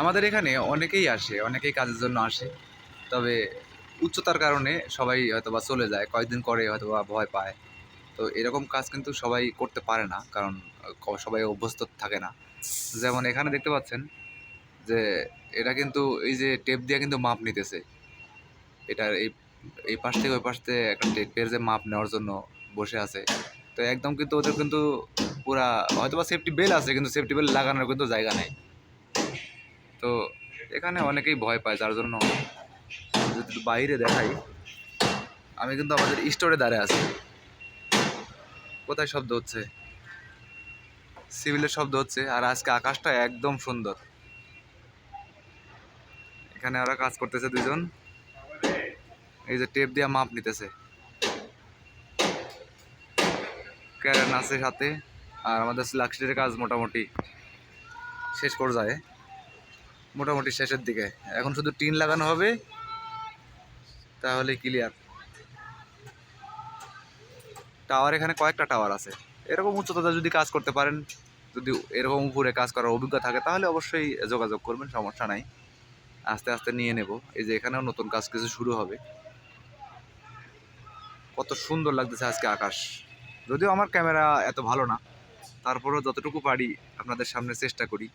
আমাদের এখানে অনেকেই আসে, অনেকেই কাজের জন্য আসে। তবে উচ্চতার কারণে সবাই হয়তো বা চলে যায়, কয়েকদিন করে হয়তো বা ভয় পায়। তো এরকম কাজ কিন্তু সবাই করতে পারে না, কারণ সবাই অভ্যস্ত থাকে না। যেমন এখানে দেখতে পাচ্ছেন যে এটা কিন্তু এই যে টেপ দিয়ে কিন্তু মাপ নিতেছে। এটার এই এই পাশ থেকে ওই পাশ থেকে একটা টেপের যে মাপ নেওয়ার জন্য বসে আছে। তো একদম কিন্তু ওদের কিন্তু পুরা হয়তো বা সেফটি বেল আছে, কিন্তু সেফটি বেল লাগানোর কিন্তু জায়গা নেই। তো এখানে অনেকেই ভয় পায়, যার জন্য যদি বাইরে দেখাই, আমি কিন্তু আমাদের স্টোরে দাঁড়িয়ে আছি। কোথায় শব্দ হচ্ছে? সিভিলের শব্দ হচ্ছে, আর আজকে আকাশটা একদম সুন্দর। এখানে ওরা কাজ করতেছে দুজন এই যে টেপ দিয়ে মাপ নিতেছে। ক্যারেন আছে সাথে, আর আমাদের লাক্সিটের কাজ মোটামুটি শেষ পর্যায়ে। মোটামুটি শেষের দিকে। এখন শুধু টিন লাগানো হবে তাহলে ক্লিয়ার টাওয়ার এখানে কয়েকটা টাওয়ার আছে। এরকম উচ্চতাতে যদি কাজ করতে পারেন, যদি এরকম উপরে কাজ করার অভিজ্ঞতা থাকে, তাহলে অবশ্যই যোগাযোগ করবেন, সমস্যা নাই। আস্তে আস্তে নিয়ে নেব। এই যে এখানেও নতুন কাজ কিছু শুরু হবে। কত সুন্দর লাগতেছে আজকে আকাশ। যদিও আমার ক্যামেরা এত ভালো না, তারপরেও যতটুকু পারি আপনাদের সামনে চেষ্টা করি।